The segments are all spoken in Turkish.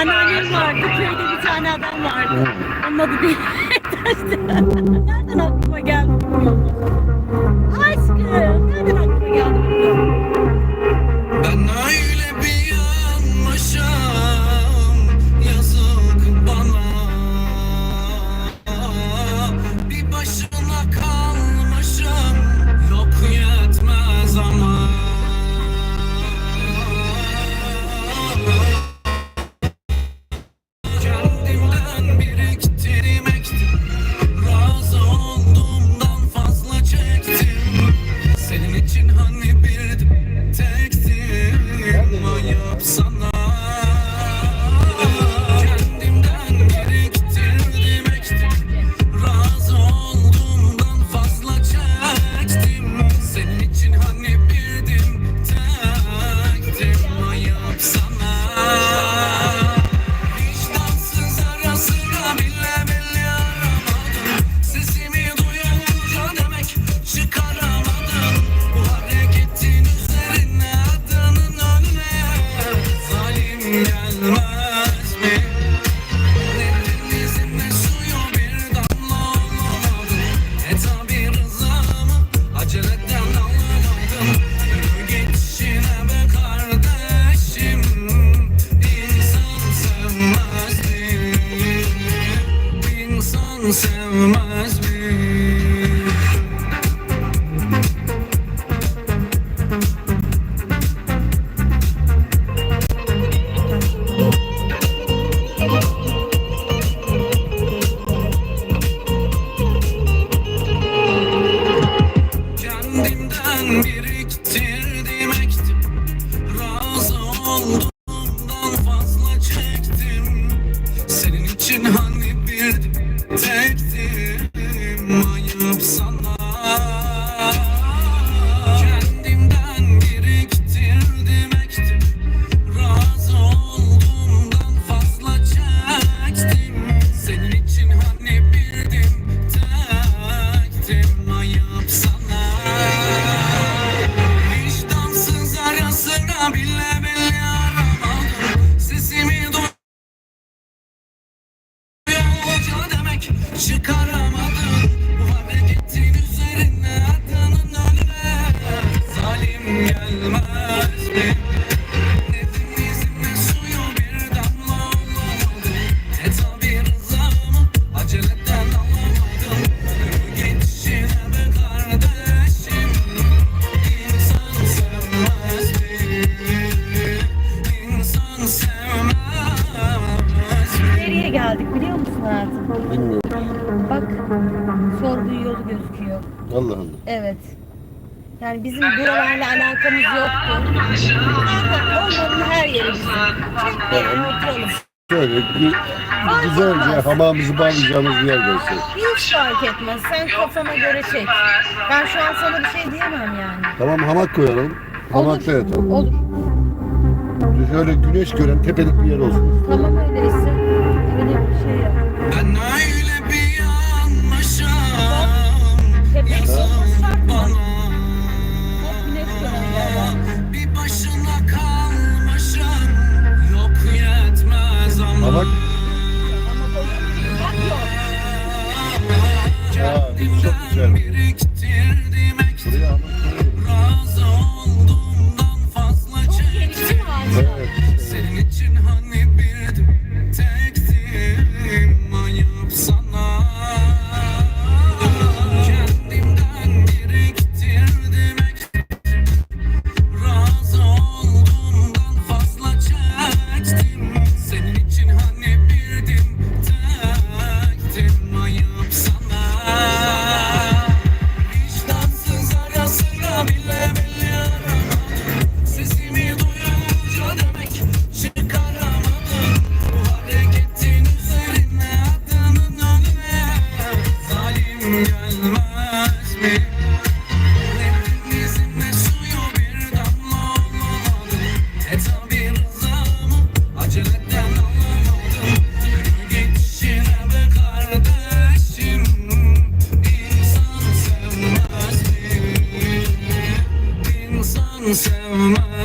anneannem vardı. Köyde bir tane adam vardı. Onun adı bir Nereden aklıma geldi? Ay my civarında. Evet. Yani bizim buralarla alakamız yoktu. Olmadı her yeri bizim. Çekmeyelim oturalım. Şöyle bir güzelce hamamımızı bağlayacağımız bir yer görsek. Hiç fark etmez. Sen kafana göre çek. Ben şu an sana bir şey diyemem yani. Tamam hamak koyalım. Hamakta yatalım. Olur. Şöyle güneş gören tepelik bir yer olsun. Tamam öyleyse. Güzel. sevmez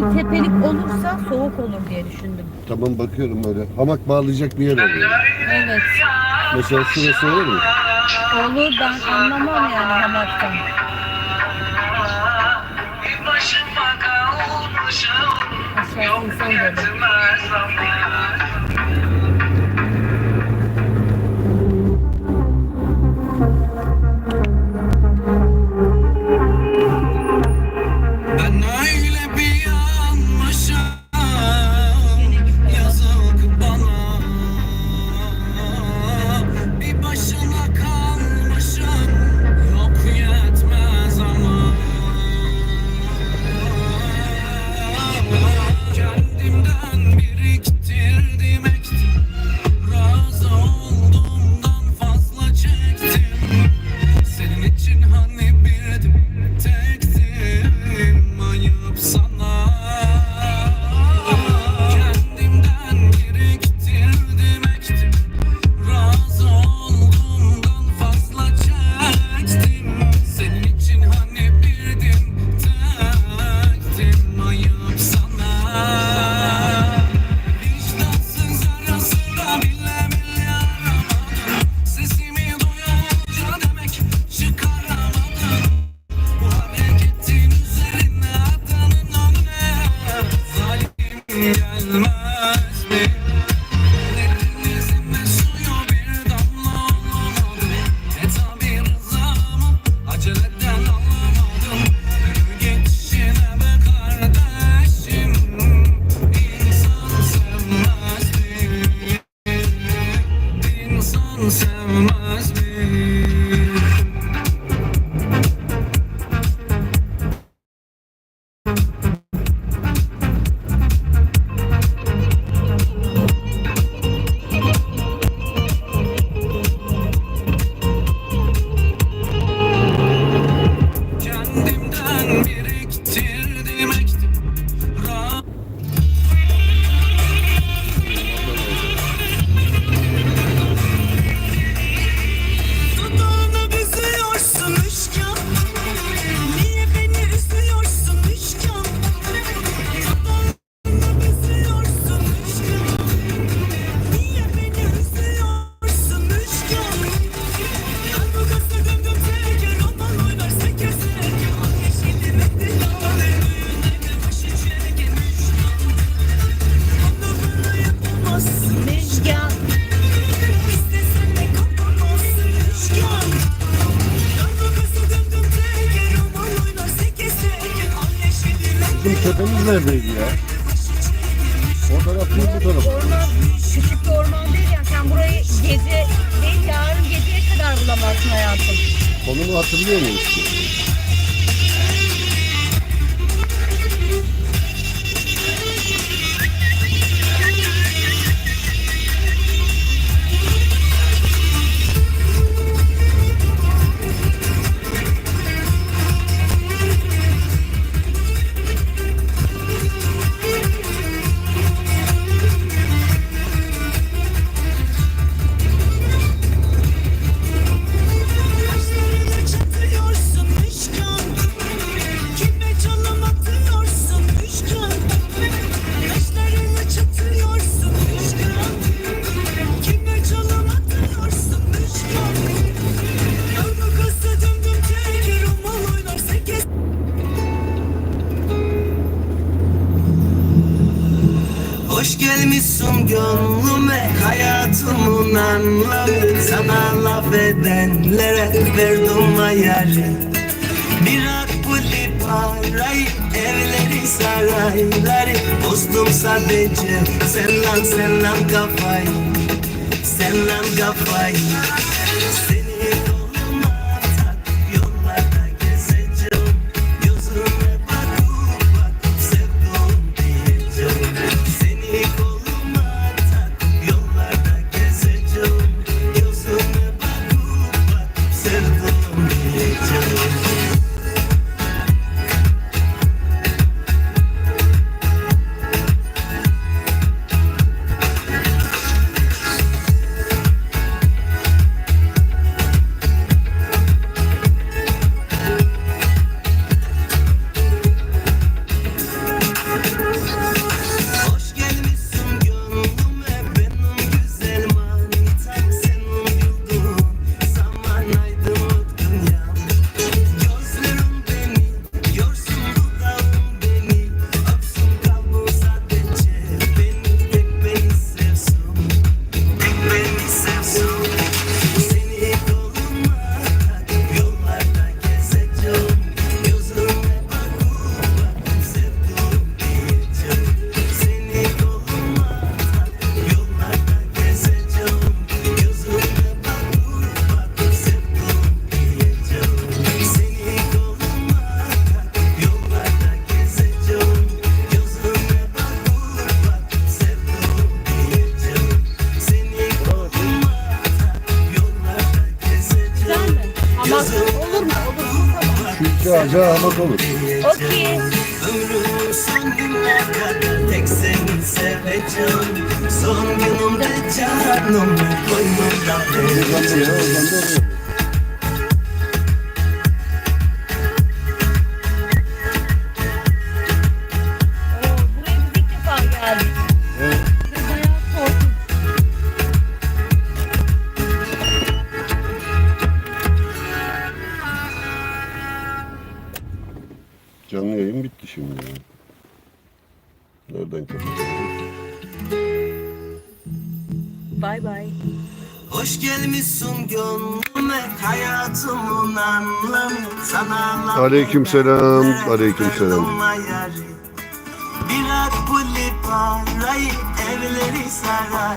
Yani tepelik olursa soğuk olur diye düşündüm. Tamam bakıyorum böyle. Hamak bağlayacak bir yer oluyor. Evet. Mesela şurası olur mu? Olur ben anlamam yani hamaktan. Aşağı insan böyle. Tepemiz neredeydi ya? O taraf değil bu taraf. Orman, küçük bir orman değil yani sen burayı gece değil yarın geceye kadar bulamazsın hayatım. Konumu hatırlıyor musun? Kaşlarını gelmişsin gönlüme Hayatımın anlamı Sana laf edenlere Verdim ayarı Bırak bu parayı Evleri sarayları. Bozdum sadece Sen lan sen lan kafayı Sen lan kafayı. Seni Ama olur mu? Olur mu? Tamam. Şu iki ağaca hamak olur. Okey. Ömrümün son gününe kadar tek seni seveceğim Son günümde Oradan vereceğim buraya, oradan da şimdi. Nereden kapatacağız? Bay bay. Hoş gelmişsin gönlüme hayatımın anlamı sana ederler, aleykümselam. verdim ayarı. Bırak bu parayı evleri saray